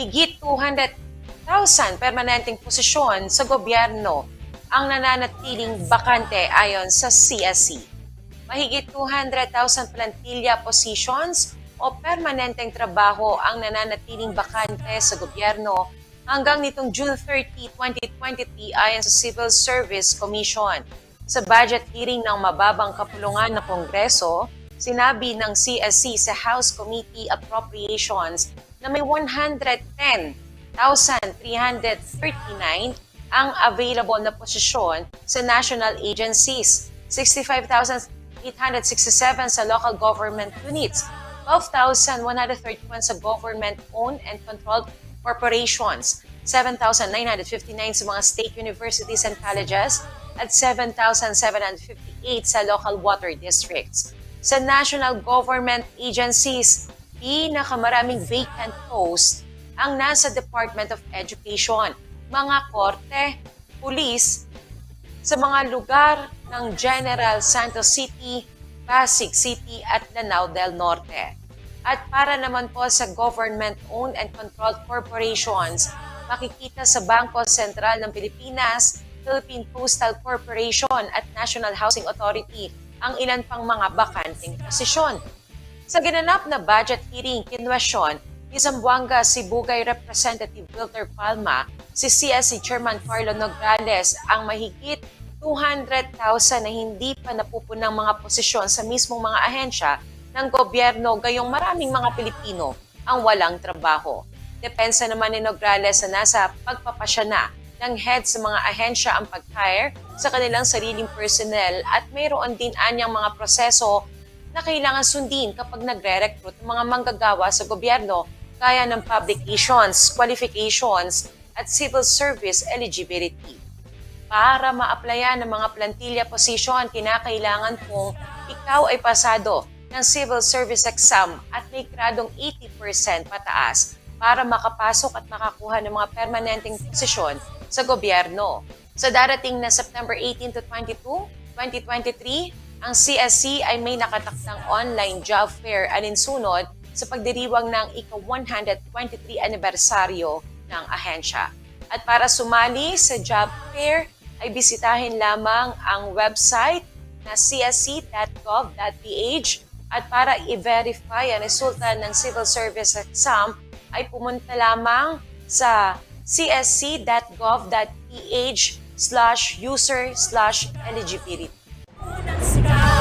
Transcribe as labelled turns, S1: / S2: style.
S1: higit 200,000 permanenteng posisyon sa gobyerno ang nananatiling bakante ayon sa CSC. Mahigit 200,000 plantilla positions o permanenteng trabaho ang nananatiling bakante sa gobyerno hanggang nitong June 30, 2023 ayon sa Civil Service Commission. Sa budget hearing ng mababang kapulungan ng Kongreso, sinabi ng CSC sa House Committee Appropriations na may 110,339 ang available na posisyon sa national agencies, 65,867 sa local government units, 12,131 sa government-owned and controlled corporations, 7,959 sa mga state universities and colleges, at 7,758 sa local water districts. Sa national government agencies, pinakamaraming vacant post ang nasa Department of Education, mga korte, pulis, sa mga lugar ng General Santos City, Pasig City at Lanao del Norte. At para naman po sa government-owned and controlled corporations, makikita sa Bangko Sentral ng Pilipinas, Philippine Postal Corporation at National Housing Authority ang ilan pang mga bakanteng posisyon. Sa ginanap na budget hearing kinwestiyon ni Zamboanga Sibugay Representative Wilter Palma, si CSC Chairman Carlo Nograles ang mahigit 200,000 na hindi pa napupunang mga posisyon sa mismong mga ahensya ng gobyerno gayong maraming mga Pilipino ang walang trabaho. Depensa naman ni Nograles na nasa pagpapasya na ng head sa mga ahensya ang pag-hire sa kanilang sariling personnel at mayroon din anyang mga proseso na kailangan sundin kapag nagre-recruit ng mga manggagawa sa gobyerno gaya ng publications, qualifications, at civil service eligibility. Para ma-applyan ng mga plantilla position, kinakailangan kung ikaw ay pasado ng civil service exam at may gradong 80% pataas para makapasok at makakuha ng mga permanenteng posisyon sa gobyerno. Sa darating na September 18 to 22, 2023, ang CSC ay may nakatakdang online job fair alinsunod sa pagdiriwang ng ika-123 anibersaryo ng ahensya. At para sumali sa job fair, ay bisitahin lamang ang website na csc.gov.ph at para i-verify ang resulta ng civil service exam ay pumunta lamang sa csc.gov.ph slash user slash eligibility. Stop.